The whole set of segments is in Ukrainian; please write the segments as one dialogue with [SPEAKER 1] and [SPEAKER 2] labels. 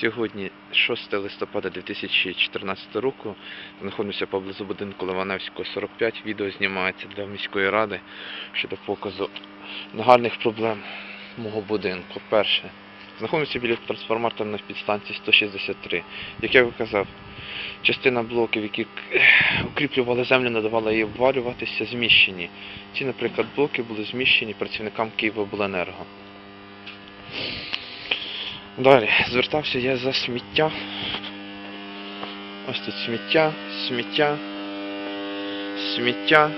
[SPEAKER 1] Сьогодні 6 листопада 2014 року. Знаходимося поблизу будинку Ливаневського 45. Відео знімається для міської ради щодо показу нагальних проблем мого будинку. Перше. Знаходимося біля трансформаторної підстанції 163. Як я казав, частина блоків, які укріплювали землю, не давала їй обвалюватися, зміщені. Ці, наприклад, блоки були зміщені працівникам Київобленерго. Далі, звертався я за сміття. Ось тут сміття, сміття, сміття.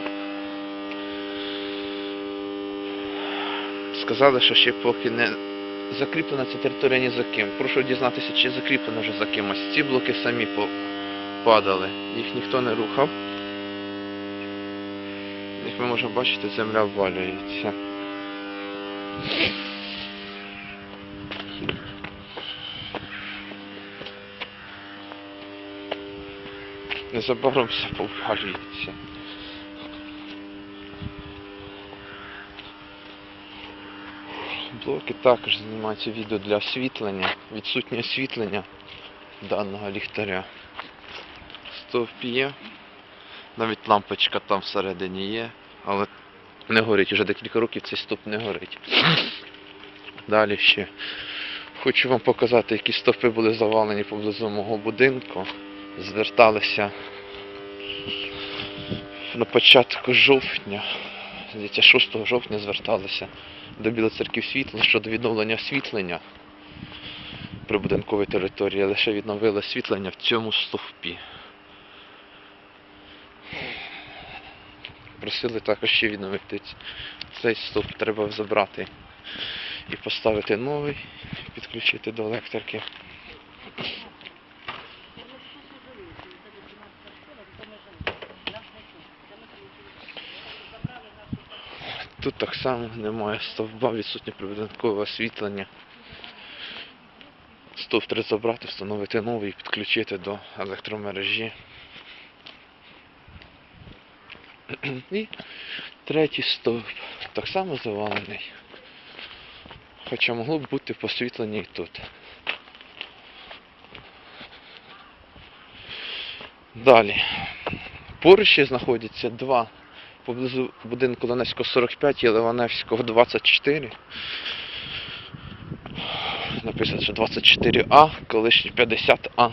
[SPEAKER 1] Сказали, що ще поки не закріплена ця територія ні за ким. Прошу дізнатися, чи закріплено вже за кимось. Ці блоки самі попадали. Їх ніхто не рухав. Як ми можемо бачити, земля обвалюється. Незабаром все повалюється. Блоки також знімаються відео для освітлення, відсутнє освітлення даного ліхтаря. Стовп є, навіть лампочка там всередині є, але не горить. Уже декілька років цей стовп не горить. Далі ще хочу вам показати, які стовпи були завалені поблизу мого будинку. Зверталися на початку жовтня, здається, 6 жовтня зверталися до Білоцерків світла щодо відновлення освітлення прибудинкової території, лише відновили освітлення в цьому стовпі. Просили також ще відновити цей стовп, треба забрати і поставити новий, підключити до електрики. Тут так само немає стовба, відсутнє прибудинкове освітлення. Стовп треба забрати, встановити новий і підключити до електромережі. І третій стовп так само завалений. Хоча могло б бути посвітлення і тут. Далі. Поруч ще знаходяться два поблизу будинку Леневського 45 і Ливаневського 24. Написано, що 24А, колишній 50А.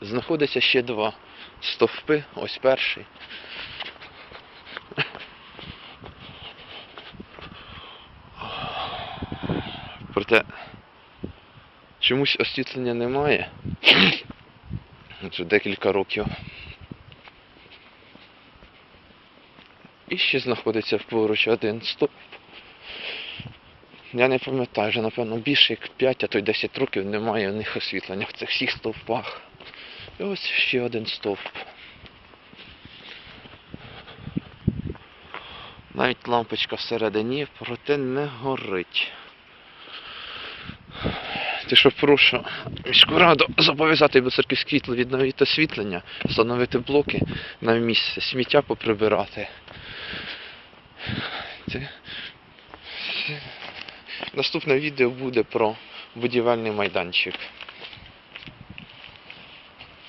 [SPEAKER 1] Знаходиться ще два стовпи, ось перший. Проте чомусь освітлення немає. Вже декілька років. І ще знаходиться поруч один стовп. Я не пам'ятаю, вже напевно більше як 5, а то й 10 років немає в них освітлення в цих всіх стовпах. І ось ще один стовп. Навіть лампочка всередині, проте не горить. Те, що прошу міську раду зобов'язати Білоцерківське світло відновити освітлення, встановити блоки на місце, сміття поприбирати. Це- Наступне відео буде про будівельний майданчик.